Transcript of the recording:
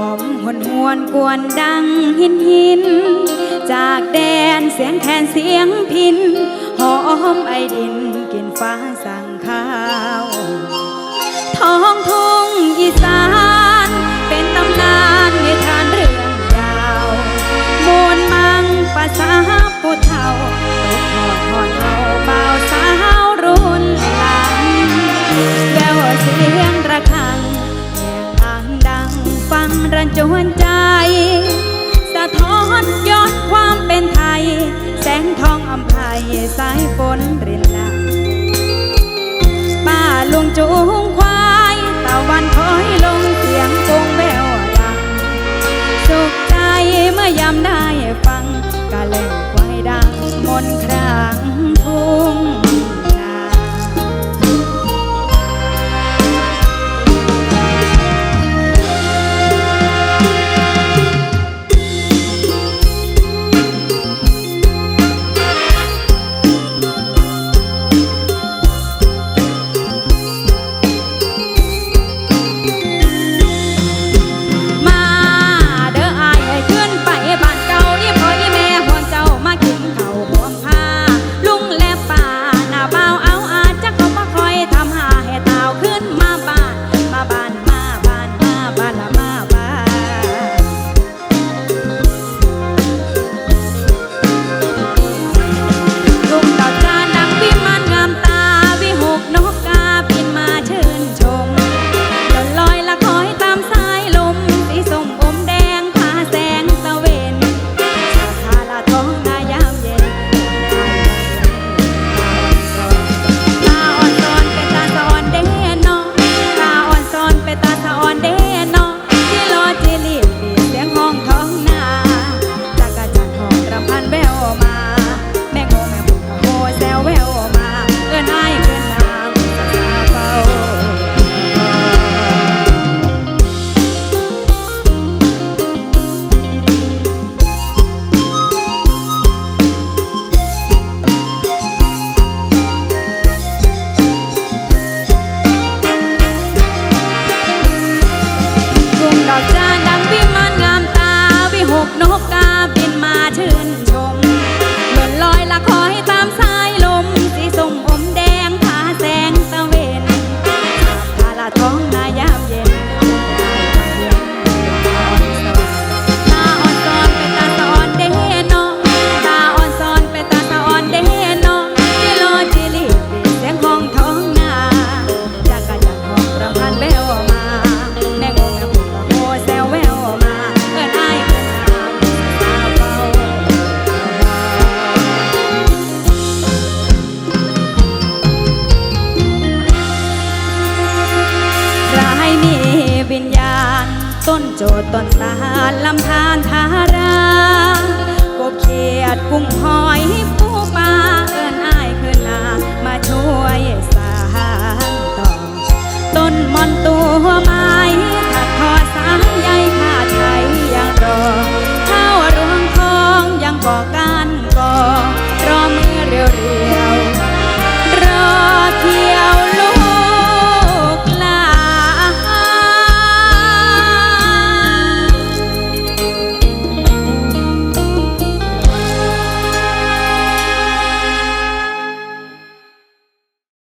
อมหวนหวนกวนดังหินหิน จากแดนเสียงแทนเสียงพิน หอมไอดินกินฟ้าสั่งข้าว ท้องทุ่งอีสาน เป็นตำนานในทานเรื่องยาวมวนมังปาสาปุเทาตกหอดหอดเฮาเบาสาวรุ่นหลังแววเสีย รันจวนใจ สะท้อนย้อนความเป็นไทย แสงทองอัมภัยสายฝนรินลาป้าลุงจูงควายตะวันคอยลงเสียงกงแววดังสุขใจเมื่อยำได้ ชื่น ดต้นตาลลำธารทารา กบเขียดกุ้งหอยปูปลาเอิญอายคืนนามาช่วยสางต่อ ต้นมอนตัวมา